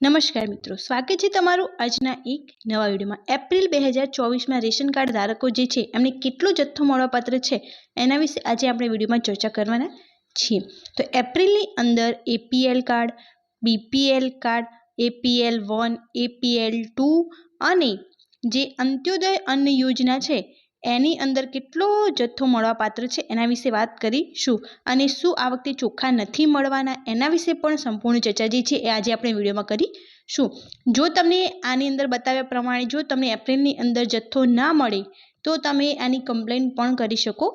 નમસ્કાર મિત્રો, સ્વાગત છે તમારું આજના એક નવા વિડીયોમાં. એપ્રિલ બે હજાર ચોવીસમાં રેશન કાર્ડ ધારકો જે છે, એમને કેટલો જથ્થો મળવાપાત્ર છે, એના વિશે આજે આપણે વિડીયોમાં ચર્ચા કરવાના છીએ. તો એપ્રિલની અંદર APL card, BPL card, APL one, APL two અને જે અંત્યોદય અન્ન યોજના છે એની અંદર કેટલો જથ્થો મળવાપાત્ર છે એના વિશે વાત કરીશું. અને શું આ વખતે ચોખ્ખા નથી મળવાના એના વિશે પણ સંપૂર્ણ ચર્ચા જે છે એ આજે આપણે વિડીયોમાં કરીશું. જો તમને આની અંદર બતાવ્યા પ્રમાણે જો તમને એપ્રિલની અંદર જથ્થો ના મળે, તો તમે આની કમ્પ્લેન પણ કરી શકો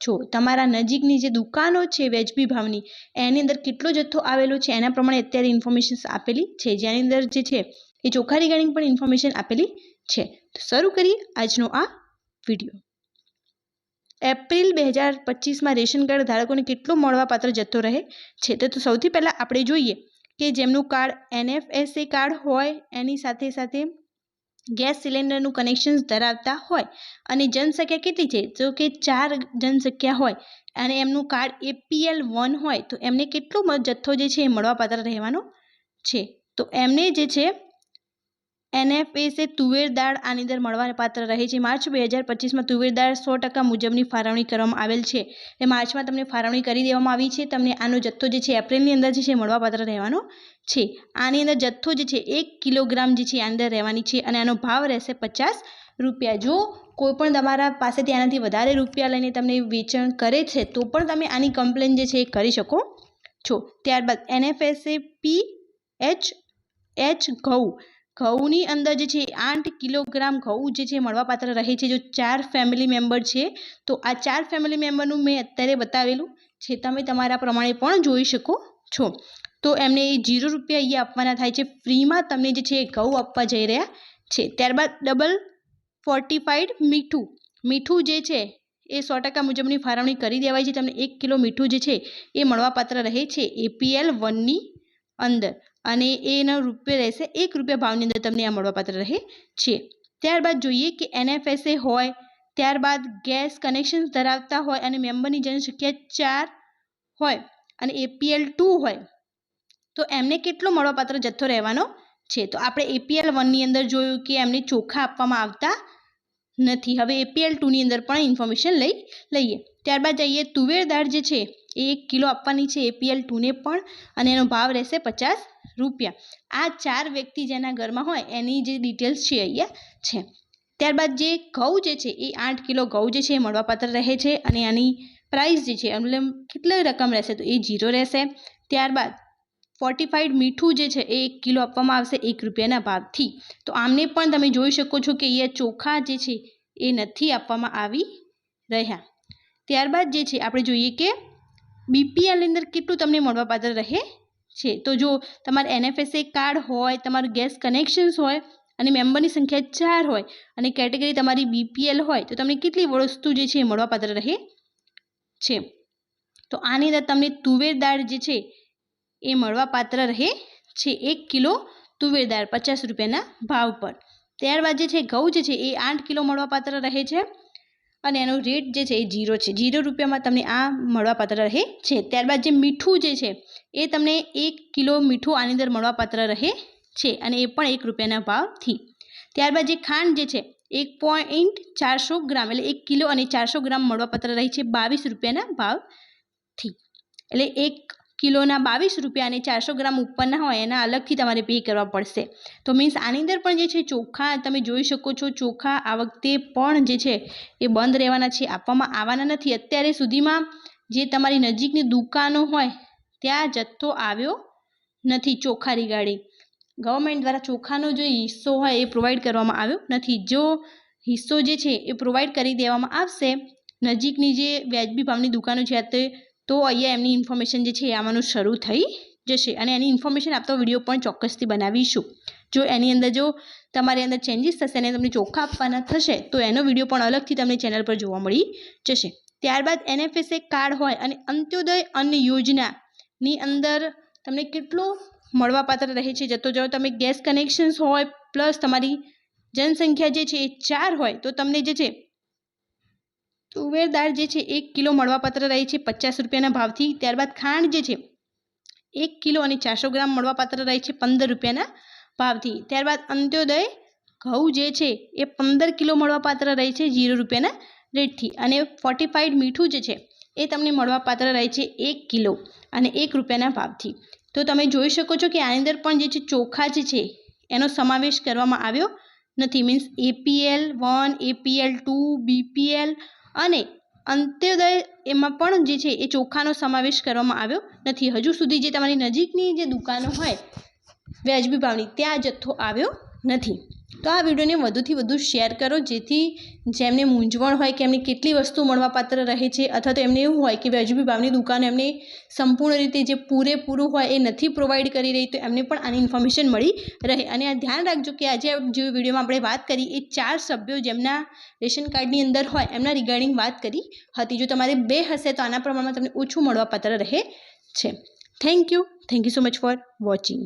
છો. તમારા નજીકની જે દુકાનો છે વેજબી ભાવની, એની અંદર કેટલો જથ્થો આવેલો છે એના પ્રમાણે અત્યારે ઇન્ફોર્મેશન આપેલી છે. જેની અંદર જે છે એ ચોખ્ખા રિગાર્ડિંગ પણ ઇન્ફોર્મેશન આપેલી છે. તો શરૂ કરીએ આજનો આ વીડિયો. એપ્રિલ બે હજાર પચીસમાં રેશન કાર્ડ ધારકોને કેટલો મળવાપાત્ર જથ્થો રહે છે? તો સૌથી પહેલાં આપણે જોઈએ કે જેમનું કાર્ડ એનએફએસએ કાર્ડ હોય, એની સાથે સાથે ગેસ સિલિન્ડરનું કનેક્શન ધરાવતા હોય અને જનસંખ્યા કેટલી છે? જો કે ચાર જનસંખ્યા હોય અને એમનું કાર્ડ એપીએલ વન હોય, તો એમને કેટલો જથ્થો જે છે એ મળવાપાત્ર રહેવાનો છે? તો એમને જે છે એનએફએસે તુવેર દાળ આની અંદર મળવાપાત્ર રહે છે. માર્ચ બે હજાર પચીસમાં તુવેર દાળ સો ટકા મુજબની ફાળવણી કરવામાં આવેલ છે. એ માર્ચમાં તમને ફાળવણી કરી દેવામાં આવી છે. તમને આનો જથ્થો જે છે એપ્રિલની અંદર જે છે મળવાપાત્ર રહેવાનો છે. આની અંદર જથ્થો જે છે એક કિલોગ્રામ જે છે આની અંદર રહેવાની છે અને આનો ભાવ રહેશે પચાસ રૂપિયા. જો કોઈપણ તમારા પાસેથી આનાથી વધારે રૂપિયા લઈને તમને વેચાણ કરે છે, તો પણ તમે આની કમ્પ્લેન જે છે એ કરી શકો છો. ત્યારબાદ એનએફએસએ પી એચ એચ ઘઉં ઘઉંની અંદર જે છે આઠ કિલોગ્રામ ઘઉં જે છે મળવાપાત્ર રહે છે. જો ચાર ફેમિલી મેમ્બર છે, તો આ ચાર ફેમિલી મેમ્બરનું મેં અત્યારે બતાવેલું છે. તમે તમારા પ્રમાણે પણ જોઈ શકો છો. તો એમને એ જીરો રૂપિયા અહીંયા આપવાના થાય છે. ફ્રીમાં તમને જે છે એ ઘઉં આપવા જઈ રહ્યા છે. ત્યારબાદ ડબલ ફોર્ટિફાઈડ મીઠું. મીઠું જે છે એ સો ટકા મુજબની ફાળવણી કરી દેવાય છે. તમને એક કિલો મીઠું જે છે એ મળવાપાત્ર રહે છે. એપીએલ વનની અંદર. અને એનો રૂપિયા રહેશે. એક રૂપિયા ભાવની અંદર તમને આ મળવાપાત્ર રહે છે. ત્યારબાદ જોઈએ કે એનએફએસએ હોય, ત્યારબાદ ગેસ કનેક્શન્સ ધરાવતા હોય અને મેમ્બરની જનસંખ્યા ચાર હોય અને એપીએલ ટુ હોય, તો એમને કેટલો મળવાપાત્ર જથ્થો રહેવાનો છે? તો આપણે એપીએલ વનની અંદર જોયું કે એમને ચોખા આપવામાં આવતા નથી. હવે એપીએલ ટુની અંદર પણ ઇન્ફોર્મેશન લઈ લઈએ. ત્યારબાદ જઈએ, તુવેર દાળ જે છે, એ એક કિલો આપવાની છે એપીએલ ટુને પણ અને એનો ભાવ રહેશે પચાસ રૂપિયા. આ ચાર વ્યક્તિ જેના ઘરમાં હોય, એની જે ડિટેલ્સ છે અહીંયા છે. ત્યારબાદ જે ઘઉં જે છે, એ આઠ કિલો ઘઉં જે છે, એ મળવાપાત્ર રહે છે અને આની પ્રાઇસ જે છે મતલબ કેટલી રકમ રહેશે? તો એ જીરો રહેશે. ત્યારબાદ ફોર્ટિફાઈડ મીઠું જે છે, એ એક કિલો આપવામાં આવશે, એક રૂપિયાના ભાવથી. તો આમને પણ તમે જોઈ શકો છો કે અહીંયા ચોખા જે છે, એ નથી આપવામાં આવી રહ્યા. ત્યારબાદ જે છે, આપણે જોઈએ કે બીપીએલની અંદર કેટલું તમને મળવાપાત્ર રહે છે. તો જો તમારે એનએફએસએ કાર્ડ હોય, તમારું ગેસ કનેક્શન્સ હોય અને મેમ્બરની સંખ્યા ચાર હોય અને કેટેગરી તમારી બીપીએલ હોય, તો તમને કેટલી વસ્તુ જે છે મળવાપાત્ર રહે છે. તો આની અંદર તમને તુવેર દાળ જે છે એ મળવાપાત્ર રહે છે એક કિલો તુવેર દાળ પચાસ રૂપિયાના ભાવ પર. ત્યારબાદ જે છે ઘઉં જે છે એ આઠ કિલો મળવાપાત્ર રહે છે. અને એનો રેટ જે છે એ જીરો છે. જીરો રૂપિયામાં તમને આ મળવાપાત્ર રહે છે. ત્યારબાદ જે મીઠું જે છે, એ તમને એક કિલો મીઠું આની અંદર મળવાપાત્ર રહે છે અને એ પણ એક રૂપિયાના ભાવથી. ત્યારબાદ જે ખાંડ જે છે, એક પોઈન્ટ ચારસો ગ્રામ એટલે એક કિલો અને ચારસો ગ્રામ મળવાપાત્ર રહી છે બાવીસ રૂપિયાના ભાવથી. એટલે એક કિલોના બાવીસ રૂપિયા અને ચારસો ગ્રામ ઉપરના હોય, એના અલગથી તમારે પે કરવા પડશે. તો મીન્સ આની અંદર પણ જે છે ચોખા, તમે જોઈ શકો છો, ચોખા આ વખતે પણ જે છે એ બંધ રહેવાના છે, આપવામાં આવવાના નથી. અત્યારે સુધીમાં જે તમારી નજીકની દુકાનો હોય, ત્યાં જથ્થો આવ્યો નથી ચોખા રિગાર્ડિંગ ગવર્મેન્ટ દ્વારા ચોખાનો જે હિસ્સો હોય એ પ્રોવાઈડ કરવામાં આવ્યો નથી. જો હિસ્સો જે છે એ પ્રોવાઈડ કરી દેવામાં આવશે, નજીકની જે વ્યાજબી ભાવની દુકાનો છે તે તો અહીંયા એમની ઇન્ફોર્મેશન જે છે એ આવવાનું શરૂ થઈ જશે અને એની ઇન્ફોર્મેશન આપતો વીડિયો પણ ચોક્કસથી બનાવીશું. જો એની અંદર જો તમારી અંદર ચેન્જીસ થશે અને તમને ચોખ્ખા આપવાના થશે, તો એનો વીડિયો પણ અલગથી તમને ચેનલ પર જોવા મળી જશે. ત્યારબાદ એનએફએસએ કાર્ડ હોય અને અંત્યોદય અન્ન યોજનાની અંદર તમને કેટલો મળવાપાત્ર રહે છે, જતો જાઓ તમે ગેસ કનેક્શન્સ હોય પ્લસ તમારી જનસંખ્યા જે છે એ ચાર હોય, તો તમને જે છે તુવેર દાળ જે છે, એક કિલો મળવાપાત્ર રહે છે પચાસ રૂપિયાના ભાવથી. ત્યારબાદ ખાંડ જે છે, એક કિલો અને ચારસો ગ્રામ મળવાપાત્ર રહે છે પંદર રૂપિયાના ભાવથી. ત્યારબાદ અંત્યોદય ઘઉં જે છે, એ પંદર કિલો મળવાપાત્ર રહે છે જીરો રૂપિયાના રેટથી. અને ફોર્ટિફાઈડ મીઠું જે છે, એ તમને મળવાપાત્ર રહે છે એક કિલો અને એક રૂપિયાના ભાવથી. તો તમે જોઈ શકો છો કે આની અંદર પણ જે છે, ચોખા જે છે, એનો સમાવેશ કરવામાં આવ્યો નથી. Means APL one APL two BPL અને અંત્યોદય એમાં પણ જે છે એ ચોખાનો સમાવેશ કરવામાં આવ્યો નથી. હજુ સુધી જે તમારી નજીકની જે દુકાનો હોય, વ્યાજબી ભાવની, ત્યાં જથ્થો આવ્યો નથી. તો આ વિડીયોને વધુથી વધુ શેર કરો, જેથી જેમને મૂંઝવણ હોય કે એમને કેટલી વસ્તુ મળવાપાત્ર રહે છે અથવા તો એમને એવું હોય કે વ્યાજબી ભાવની દુકાન એમને સંપૂર્ણ રીતે જે પૂરેપૂરું હોય એ નથી પ્રોવાઈડ કરી રહી, તો એમને પણ આની ઇન્ફોર્મેશન મળી રહે. અને આ ધ્યાન રાખજો કે આજે જે વિડીયોમાં આપણે વાત કરી એ ચાર સભ્યો જેમના રેશન કાર્ડની અંદર હોય એમના રિગાર્ડિંગ વાત કરી હતી. જો તમારે બે હશે તો આના પ્રમાણમાં તમને ઓછું મળવાપાત્ર રહે છે. Thank you thank you so much for watching